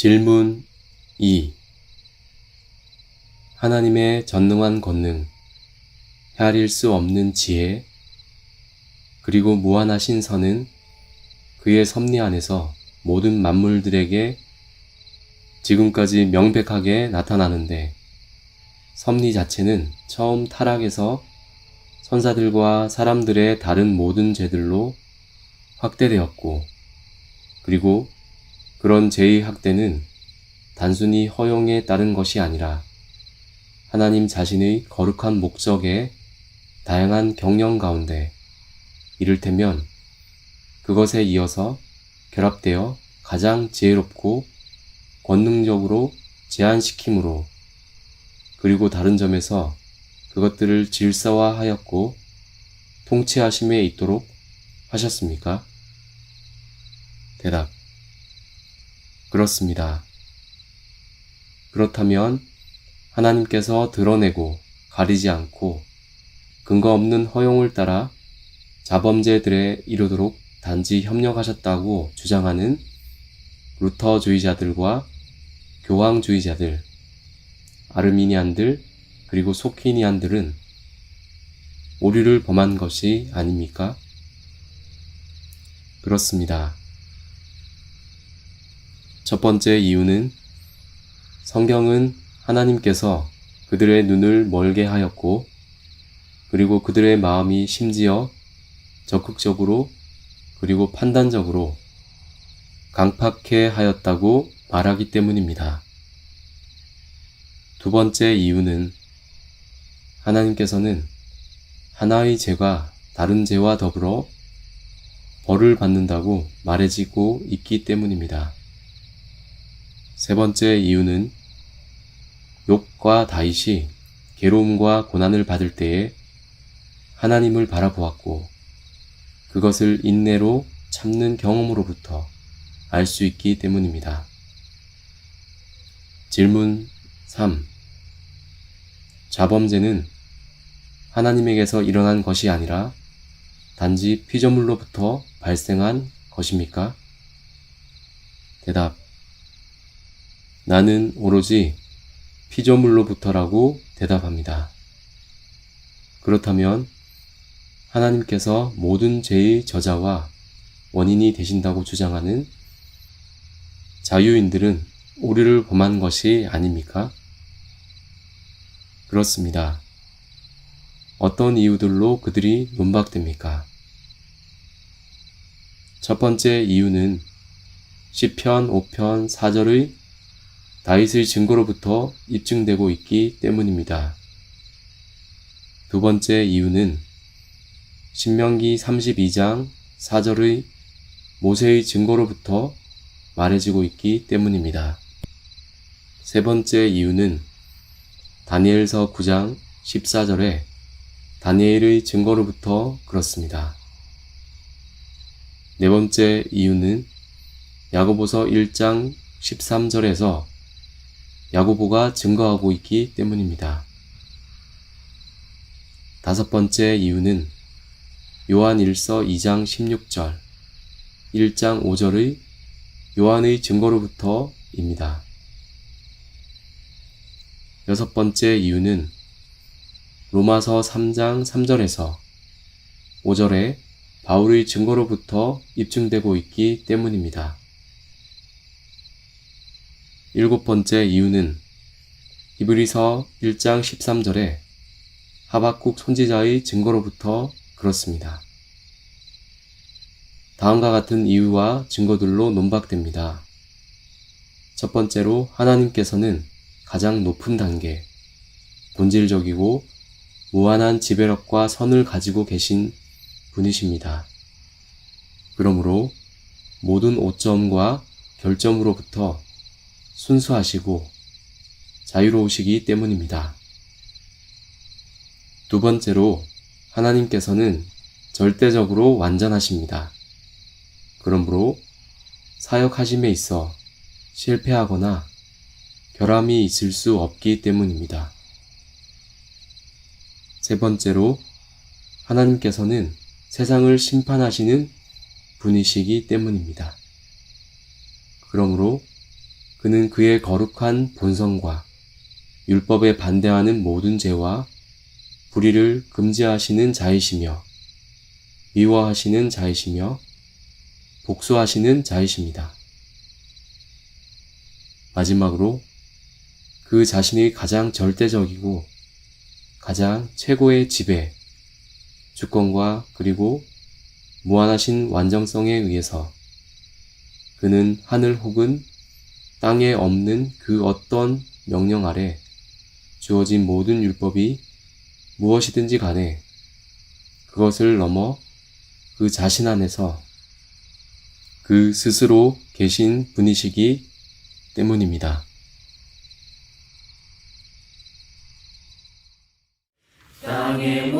질문 2. 하나님의 전능한 권능, 헤아릴 수 없는 지혜, 그리고 무한하신 선은 그의 섭리 안에서 모든 만물들에게 지금까지 명백하게 나타나는데 섭리 자체는 처음 타락에서 선사들과 사람들의 다른 모든 죄들로 확대되었고 그리고 그런 죄의 확대는 단순히 허용에 따른 것이 아니라 하나님 자신의 거룩한 목적에 다양한 경영 가운데 이를테면 그것에 이어서 결합되어 가장 지혜롭고 권능적으로 제한시킴으로 그리고 다른 점에서 그것들을 질서화하였고 통치하심에 있도록 하셨습니까? 대답. 그렇습니다. 그렇다면 하나님께서 드러내고 가리지 않고 근거 없는 허용을 따라 자범죄들에 이르도록 단지 협력하셨다고 주장하는 루터주의자들과 교황주의자들, 아르미니안들, 그리고 소키니안들은 오류를 범한 것이 아닙니까? 그렇습니다. 첫 번째 이유는 성경은 하나님께서 그들의 눈을 멀게 하였고, 그리고 그들의 마음이 심지어 적극적으로 그리고 판단적으로 강팍해 하였다고 말하기 때문입니다. 두 번째 이유는 하나님께서는 하나의 죄가 다른 죄와 더불어 벌을 받는다고 말해지고 있기 때문입니다. 세 번째 이유는 욕과 다윗이 괴로움과 고난을 받을 때에 하나님을 바라보았고 그것을 인내로 참는 경험으로부터 알 수 있기 때문입니다. 질문 3. 자범죄는 하나님에게서 일어난 것이 아니라 단지 피조물로부터 발생한 것입니까? 대답. 나는 오로지 피조물로부터라고 대답합니다. 그렇다면 하나님께서 모든 죄의 저자와 원인이 되신다고 주장하는 자유인들은 오류를 범한 것이 아닙니까? 그렇습니다. 어떤 이유들로 그들이 논박됩니까? 첫 번째 이유는 시편 5편 4절의 다윗의 증거로부터 입증되고 있기 때문입니다. 두 번째 이유는 신명기 32장 4절의 모세의 증거로부터 말해지고 있기 때문입니다. 세 번째 이유는 다니엘서 9장 14절에 다니엘의 증거로부터 그렇습니다. 네 번째 이유는 야고보서 1장 13절에서 야고보가 증거하고 있기 때문입니다. 다섯 번째 이유는 요한 1서 2장 16절, 1장 5절의 요한의 증거로부터입니다. 여섯 번째 이유는 로마서 3장 3절에서 5절에 바울의 증거로부터 입증되고 있기 때문입니다. 일곱 번째 이유는 히브리서 1장 13절에 하박국 선지자의 증거로부터 그렇습니다. 다음과 같은 이유와 증거들로 논박됩니다. 첫 번째로 하나님께서는 가장 높은 단계, 본질적이고 무한한 지배력과 선을 가지고 계신 분이십니다. 그러므로 모든 오점과 결점으로부터 순수하시고 자유로우시기 때문입니다. 두 번째로 하나님께서는 절대적으로 완전하십니다. 그러므로 사역하심에 있어 실패하거나 결함이 있을 수 없기 때문입니다. 세 번째로 하나님께서는 세상을 심판하시는 분이시기 때문입니다. 그러므로 그는 그의 거룩한 본성과 율법에 반대하는 모든 죄와 불의를 금지하시는 자이시며 미워하시는 자이시며 복수하시는 자이십니다. 마지막으로 그 자신이 가장 절대적이고 가장 최고의 지배, 주권과 그리고 무한하신 완전성에 의해서 그는 하늘 혹은 땅에 없는 그 어떤 명령 아래 주어진 모든 율법이 무엇이든지 간에 그것을 넘어 그 자신 안에서 그 스스로 계신 분이시기 때문입니다. 모든